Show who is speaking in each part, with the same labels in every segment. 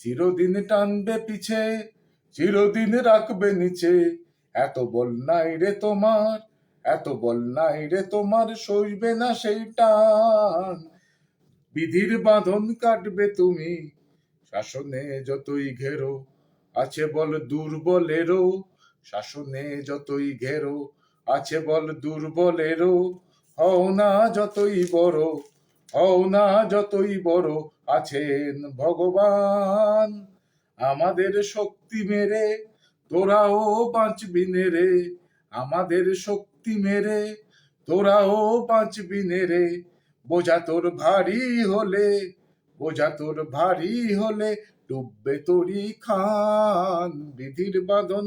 Speaker 1: চিরদিন টানবে পিছে, চিরদিন রাখবে নিচে। এত বল নাই রে তোমার, এত বল নাই রে তোমার সইবে না সেই টান। বিধির বাঁধন কাটবে তুমি, শাসনে যতই ঘেরো, আছে বল দুর্বলেরও। শাসনে যতই ঘেরো, আছে বল দুর্বলেরও, হও না যতই বড়। হও না যতই বড় আছেন ভগবান। আমাদের শক্তি মেরে, তোরাও বাঁচবি রে। আমাদের শক্তি মেরে, তোরাও বাঁচবি রে। বোঝা তোর ভারী হলে, বোঝা তোর ভারী হলে ডুববে তোরি খান। বিধির বাঁধন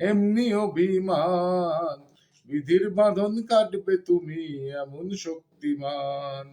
Speaker 1: এমনি অভিমান বিধির বাঁধন কাটবে তুমি এমন শক্তিমান।